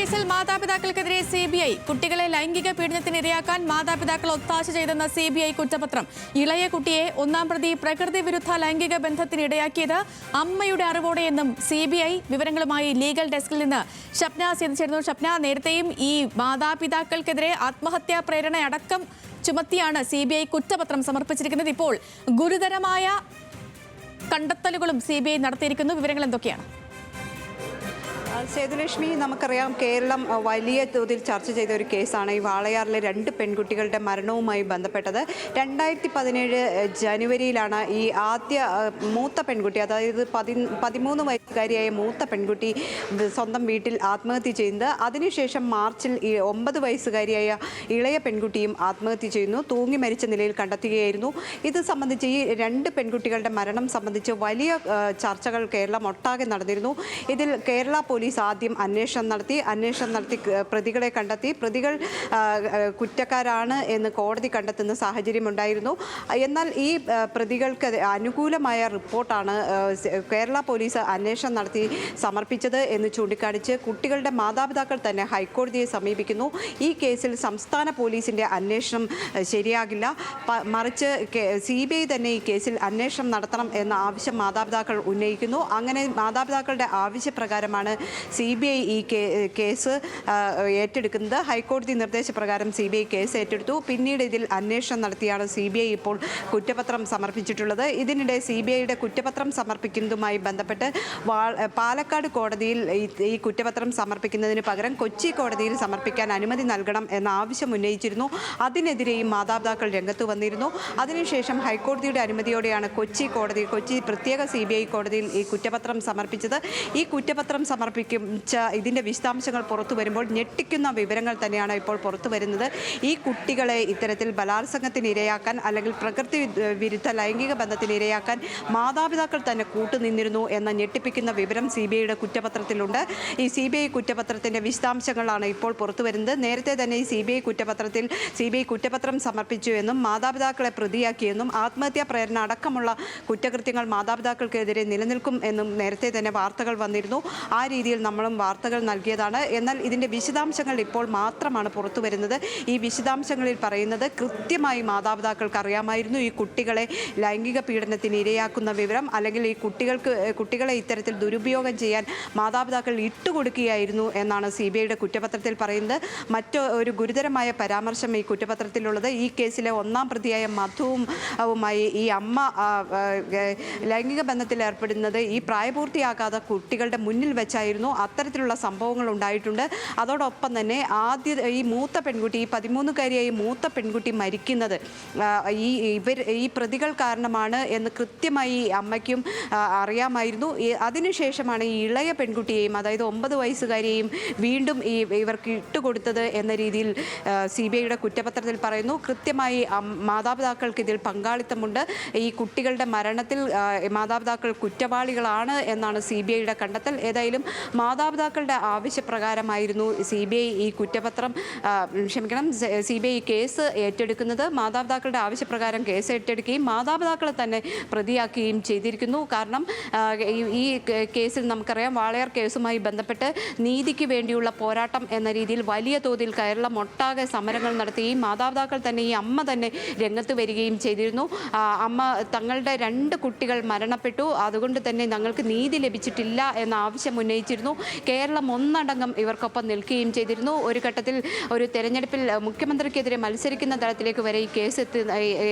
കേസിൽ മാതാപിതാക്കൾക്കെതിരെ C B I കുട്ടികളെ ലൈംഗിക പീഡനത്തിന് ഇരയാക്കാൻ മാതാപിതാക്കൾ ഒത്താശ ചെയ്തെന്ന സി ബി ഐ കുറ്റപത്രം. ഇളയ കുട്ടിയെ ഒന്നാം പ്രതി പ്രകൃതി വിരുദ്ധ ലൈംഗിക ബന്ധത്തിന് ഇടയാക്കിയത് അമ്മയുടെ അറിവോടെയെന്നും സി ബി ഐ വിവരങ്ങളുമായി ലീഗൽ ഡെസ്കിൽ നിന്ന് ഷപ്ന ചേർന്നു ഷപ്ന നേരത്തെയും ഈ മാതാപിതാക്കൾക്കെതിരെ ആത്മഹത്യാ പ്രേരണ അടക്കം ചുമത്തിയാണ് സി ബി ഐ കുറ്റപത്രം സമർപ്പിച്ചിരിക്കുന്നത്. ഇപ്പോൾ ഗുരുതരമായ കണ്ടെത്തലുകളും സി ബി ഐ നടത്തിയിരിക്കുന്നു. വിവരങ്ങൾ എന്തൊക്കെയാണ്? സേതുലക്ഷ്മി നമുക്കറിയാം കേരളം വലിയ തോതിൽ ചർച്ച ചെയ്ത ഒരു കേസാണ് ഈ വാളയാറിലെ രണ്ട് പെൺകുട്ടികളുടെ മരണവുമായി ബന്ധപ്പെട്ടത്. രണ്ടായിരത്തി പതിനേഴ് ജനുവരിയിലാണ് ഈ ആദ്യ മൂത്ത പെൺകുട്ടി അതായത് പതി പതിമൂന്ന് വയസ്സുകാരിയായ മൂത്ത പെൺകുട്ടി സ്വന്തം വീട്ടിൽ ആത്മഹത്യ ചെയ്യുന്നത്. അതിനുശേഷം മാർച്ചിൽ ഈ ഒമ്പത് വയസ്സുകാരിയായ ഇളയ പെൺകുട്ടിയും ആത്മഹത്യ ചെയ്യുന്നു. തൂങ്ങി മരിച്ച നിലയിൽ കണ്ടെത്തുകയായിരുന്നു. ഇത് സംബന്ധിച്ച് ഈ രണ്ട് പെൺകുട്ടികളുടെ മരണം സംബന്ധിച്ച് വലിയ ചർച്ചകൾ കേരളം ഒട്ടാകെ നടന്നിരുന്നു. ഇതിൽ കേരള പോലീസ് ആദ്യം അന്വേഷണം നടത്തി അന്വേഷണം നടത്തി പ്രതികളെ കണ്ടെത്തി. പ്രതികൾ കുറ്റക്കാരാണ് എന്ന് കോടതി കണ്ടെത്തുന്ന സാഹചര്യം ഉണ്ടായിരുന്നു. എന്നാൽ ഈ പ്രതികൾക്ക് അനുകൂലമായ റിപ്പോർട്ടാണ് കേരള പോലീസ് അന്വേഷണം നടത്തി സമർപ്പിച്ചത് എന്ന് ചൂണ്ടിക്കാണിച്ച് കുട്ടികളുടെ മാതാപിതാക്കൾ തന്നെ ഹൈക്കോടതിയെ സമീപിക്കുന്നു. ഈ കേസിൽ സംസ്ഥാന പോലീസിന്റെ അന്വേഷണം ശരിയാകില്ല. മറിച്ച് സി ബി ഐ തന്നെ ഈ കേസിൽ അന്വേഷണം നടത്തണം എന്ന ആവശ്യം മാതാപിതാക്കൾ ഉന്നയിക്കുന്നു. അങ്ങനെ മാതാപിതാക്കളുടെ ആവശ്യപ്രകാരമാണ് സി ബി ഐ ഈ കേസ് ഏറ്റെടുക്കുന്നത്. ഹൈക്കോടതി നിർദ്ദേശപ്രകാരം സി ബി ഐ കേസ് ഏറ്റെടുത്തു. പിന്നീട് ഇതിൽ അന്വേഷണം നടത്തിയാണ് സി ബി ഐ ഇപ്പോൾ കുറ്റപത്രം സമർപ്പിച്ചിട്ടുള്ളത്. ഇതിനിടെ സി ബി ഐയുടെ കുറ്റപത്രം സമർപ്പിക്കുന്നതുമായി ബന്ധപ്പെട്ട് പാലക്കാട് കോടതിയിൽ ഈ- കുറ്റപത്രം സമർപ്പിക്കുന്നതിന് പകരം കൊച്ചി കോടതിയിൽ സമർപ്പിക്കാൻ അനുമതി നൽകണം എന്ന ആവശ്യം ഉന്നയിച്ചിരുന്നു. അതിനെതിരെയും മാതാപിതാക്കൾ രംഗത്ത് വന്നിരുന്നു. അതിനുശേഷം ഹൈക്കോടതിയുടെ അനുമതിയോടെയാണ് കൊച്ചി കോടതി കൊച്ചി പ്രത്യേക സി കോടതിയിൽ ഈ കുറ്റപത്രം സമർപ്പിച്ചത്. ഈ കുറ്റപത്രം സമർപ്പിച്ച ഇതിന്റെ വിശദാംശങ്ങൾ പുറത്തു വരുമ്പോൾ ഞെട്ടിക്കുന്ന വിവരങ്ങൾ തന്നെയാണ് ഇപ്പോൾ പുറത്തു വരുന്നത്. ഈ കുട്ടികളെ ഇത്തരത്തിൽ ബലാത്സംഗത്തിന് ഇരയാക്കാൻ അല്ലെങ്കിൽ പ്രകൃതി വിരുദ്ധ ലൈംഗിക ബന്ധത്തിന് ഇരയാക്കാൻ മാതാപിതാക്കൾ തന്നെ കൂട്ടുനിന്നിരുന്നു എന്ന ഞെട്ടിപ്പിക്കുന്ന വിവരം സി ബി ഐയുടെ കുറ്റപത്രത്തിലുണ്ട്. ഈ സി ബി ഐ കുറ്റപത്രത്തിന്റെ വിശദാംശങ്ങളാണ് ഇപ്പോൾ പുറത്തു വരുന്നത്. നേരത്തെ തന്നെ ഈ സി ബി ഐ കുറ്റപത്രത്തിൽ സി ബി ഐ കുറ്റപത്രം സമർപ്പിച്ചു എന്നും മാതാപിതാക്കളെ പ്രതിയാക്കിയെന്നും ആത്മഹത്യാ പ്രേരണ അടക്കമുള്ള കുറ്റകൃത്യങ്ങൾ മാതാപിതാക്കൾക്കെതിരെ നിലനിൽക്കും എന്നും നേരത്തെ തന്നെ വാർത്തകൾ വന്നിരുന്നു. ആ രീതിയിൽ നമ്മളും വാർത്തകൾ നൽകിയതാണ്. എന്നാൽ ഇതിന്റെ വിശദാംശങ്ങൾ ഇപ്പോൾ മാത്രമാണ് പുറത്തു വരുന്നത്. ഈ വിശദാംശങ്ങളിൽ പറയുന്നത് കൃത്യമായി മാതാപിതാക്കൾക്ക് അറിയാമായിരുന്നു. ഈ കുട്ടികളെ ലൈംഗിക പീഡനത്തിന് ഇരയാക്കുന്ന വിവരം അല്ലെങ്കിൽ ഈ കുട്ടികൾക്ക് കുട്ടികളെ ഇത്തരത്തിൽ ദുരുപയോഗം ചെയ്യാൻ മാതാപിതാക്കൾ ഇട്ടുകൊടുക്കുകയായിരുന്നു എന്നാണ് സി ബി ഐയുടെ കുറ്റപത്രത്തിൽ പറയുന്നത്. മറ്റു ഒരു ഗുരുതരമായ പരാമർശം ഈ കുറ്റപത്രത്തിലുള്ളത്. ഈ കേസിലെ ഒന്നാം പ്രതിയായ മധുവുമായി വുമായി ഈ അമ്മ ലൈംഗിക ബന്ധത്തിൽ ഏർപ്പെടുന്നത് ഈ പ്രായപൂർത്തിയാകാത്ത കുട്ടികളുടെ മുന്നിൽ വെച്ചായിരുന്നു അത്തരത്തിലുള്ള സംഭവങ്ങൾ ഉണ്ടായിട്ടുണ്ട്. അതോടൊപ്പം തന്നെ ആദ്യ ഈ മൂത്ത പെൺകുട്ടി ഈ പതിമൂന്നുകാരിയായി മൂത്ത പെൺകുട്ടി മരിക്കുന്നത് ഈ ഇവർ ഈ പ്രതികൾ കാരണമാണ് എന്ന് കൃത്യമായി അമ്മയ്ക്കും അറിയാമായിരുന്നു. അതിനുശേഷമാണ് ഈ ഇളയ പെൺകുട്ടിയെയും അതായത് ഒമ്പത് വയസ്സുകാരിയെയും വീണ്ടും ഈ ഇവർക്ക് ഇട്ടുകൊടുത്തത് എന്ന രീതിയിൽ സി ബി ഐയുടെ കുറ്റപത്രത്തിൽ പറയുന്നു. കൃത്യമായി മാതാപിതാക്കൾക്ക് ഇതിൽ പങ്കാളിത്തമുണ്ട്. ഈ കുട്ടികളുടെ മരണത്തിൽ മാതാപിതാക്കൾ കുറ്റവാളികളാണ് എന്നാണ് സി ബി ഐയുടെ കണ്ടെത്തൽ. ഏതായാലും മാതാപിതാക്കളുടെ ആവശ്യപ്രകാരമായിരുന്നു സി ബി ഐ ഈ കുറ്റപത്രം ക്ഷമിക്കണം സി ബി ഐ കേസ് ഏറ്റെടുക്കുന്നത്. മാതാപിതാക്കളുടെ ആവശ്യപ്രകാരം കേസ് ഏറ്റെടുക്കുകയും മാതാപിതാക്കളെ തന്നെ പ്രതിയാക്കുകയും ചെയ്തിരിക്കുന്നു. കാരണം ഈ കേസിൽ നമുക്കറിയാം വാളയാർ കേസുമായി ബന്ധപ്പെട്ട് നീതിക്ക് വേണ്ടിയുള്ള പോരാട്ടം എന്ന രീതിയിൽ വലിയ തോതിൽ കേരളം ഒട്ടാകെ സമരങ്ങൾ നടത്തുകയും മാതാപിതാക്കൾ തന്നെ ഈ അമ്മ തന്നെ രംഗത്ത് വരികയും ചെയ്തിരുന്നു. അമ്മ തങ്ങളുടെ രണ്ട് കുട്ടികൾ മരണപ്പെട്ടു. അതുകൊണ്ട് തന്നെ ഞങ്ങൾക്ക് നീതി ലഭിച്ചിട്ടില്ല എന്ന ആവശ്യം ഉന്നയിച്ചിരുന്നു. കേരളം ഒന്നടങ്കം ഇവർക്കൊപ്പം നിൽക്കുകയും ചെയ്തിരുന്നു. ഒരു ഘട്ടത്തിൽ ഒരു തെരഞ്ഞെടുപ്പിൽ മുഖ്യമന്ത്രിക്കെതിരെ മത്സരിക്കുന്ന തലത്തിലേക്ക് വരെ ഈ കേസ് എത്തി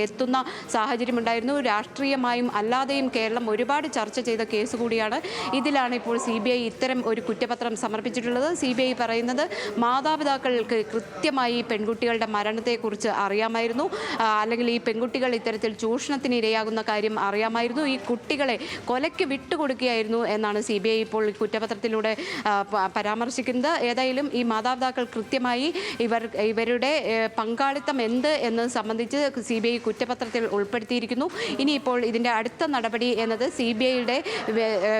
എത്തുന്ന സാഹചര്യമുണ്ടായിരുന്നു രാഷ്ട്രീയമായും അല്ലാതെയും കേരളം ഒരുപാട് ചർച്ച ചെയ്ത കേസ് കൂടിയാണ്. ഇതിലാണ് ഇപ്പോൾ സി ബി ഐ ഇത്തരം ഒരു കുറ്റപത്രം സമർപ്പിച്ചിട്ടുള്ളത്. സി ബി ഐ പറയുന്നത് മാതാപിതാക്കൾക്ക് കൃത്യമായി പെൺകുട്ടികളുടെ മരണത്തെക്കുറിച്ച് അറിയാമായിരുന്നു. അല്ലെങ്കിൽ ഈ പെൺകുട്ടികൾ ഇത്തരത്തിൽ ചൂഷണത്തിന് ഇരയാകുന്ന കാര്യം അറിയാമായിരുന്നു. ഈ കുട്ടികളെ കൊലയ്ക്ക് വിട്ടുകൊടുക്കുകയായിരുന്നു എന്നാണ് സി ബി ഐ ഇപ്പോൾ കുറ്റപത്രത്തിലൂടെ പ- പരാമർശിക്കുന്നത്. ഏതായാലും ഈ മാതാപിതാക്കൾ കൃത്യമായി ഇവർ ഇവരുടെ പങ്കാളിത്തം എന്ത് എന്ന് സംബന്ധിച്ച് സി ബി ഐ കുറ്റപത്രത്തിൽ ഉൾപ്പെടുത്തിയിരിക്കുന്നു. ഇനിയിപ്പോൾ ഇതിന്റെ അടുത്ത നടപടി എന്നത് സി ബി ഐയുടെ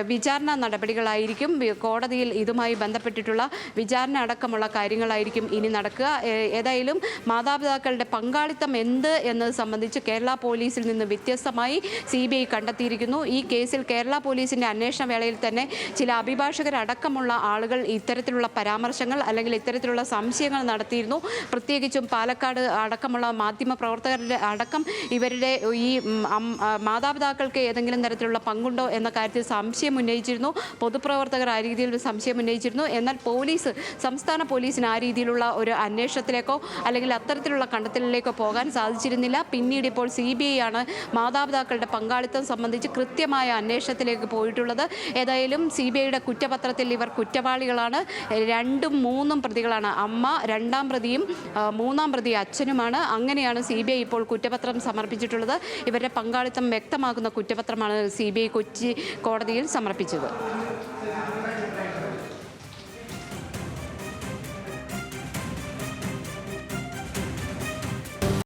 വിചാരണ നടപടികളായിരിക്കും. കോടതിയിൽ ഇതുമായി ബന്ധപ്പെട്ടിട്ടുള്ള വിചാരണ അടക്കമുള്ള കാര്യങ്ങളായിരിക്കും ഇനി നടക്കുക. ഏതായാലും മാതാപിതാക്കളുടെ പങ്കാളിത്തം എന്ത് എന്നത് സംബന്ധിച്ച് കേരള പോലീസിൽ നിന്ന് വ്യത്യസ്തമായി സി ബി ഐ കണ്ടെത്തിയിരിക്കുന്നു. ഈ കേസിൽ കേരള പോലീസിന്റെ അന്വേഷണ വേളയിൽ തന്നെ ചില അഭിഭാഷകർ അടക്കമുള്ള ആളുകൾ ഇത്തരത്തിലുള്ള പരാമർശങ്ങൾ അല്ലെങ്കിൽ ഇത്തരത്തിലുള്ള സംശയങ്ങൾ നടത്തിയിരുന്നു. പ്രത്യേകിച്ചും പാലക്കാട് അടക്കമുള്ള മാധ്യമ പ്രവർത്തകരുടെ അടക്കം ഇവരുടെ ഈ മാതാപിതാക്കൾക്ക് ഏതെങ്കിലും തരത്തിലുള്ള പങ്കുണ്ടോ എന്ന കാര്യത്തിൽ സംശയം ഉന്നയിച്ചിരുന്നു. പൊതുപ്രവർത്തകർ ആ രീതിയിൽ സംശയം ഉന്നയിച്ചിരുന്നു. എന്നാൽ പോലീസ് സംസ്ഥാന പോലീസിന് ആ രീതിയിലുള്ള ഒരു അന്വേഷണത്തിലേക്കോ അല്ലെങ്കിൽ അത്തരത്തിലുള്ള കണ്ടെത്തലിലേക്കോ പോകാൻ സാധിച്ചിരുന്നില്ല. പിന്നീട് ഇപ്പോൾ സി ബി ഐ ആണ് മാതാപിതാക്കളുടെ പങ്കാളിത്തം സംബന്ധിച്ച് കൃത്യമായ അന്വേഷണത്തിലേക്ക് പോയിട്ടുള്ളത്. ഏതായാലും സി ബി ഐയുടെ കുറ്റപത്രത്തിൽ ഇവർ കുറ്റവാളികളാണ്. രണ്ടും മൂന്നും പ്രതികളാണ്. അമ്മ രണ്ടാം പ്രതിയും മൂന്നാം പ്രതി അച്ഛനുമാണ്. അങ്ങനെയാണ് സി ബി ഐ ഇപ്പോൾ കുറ്റപത്രം സമർപ്പിച്ചിട്ടുള്ളത്. ഇവരുടെ പങ്കാളിത്തം വ്യക്തമാക്കുന്ന കുറ്റപത്രമാണ് സി ബി ഐ കൊച്ചി കോടതിയിൽ സമർപ്പിച്ചത്.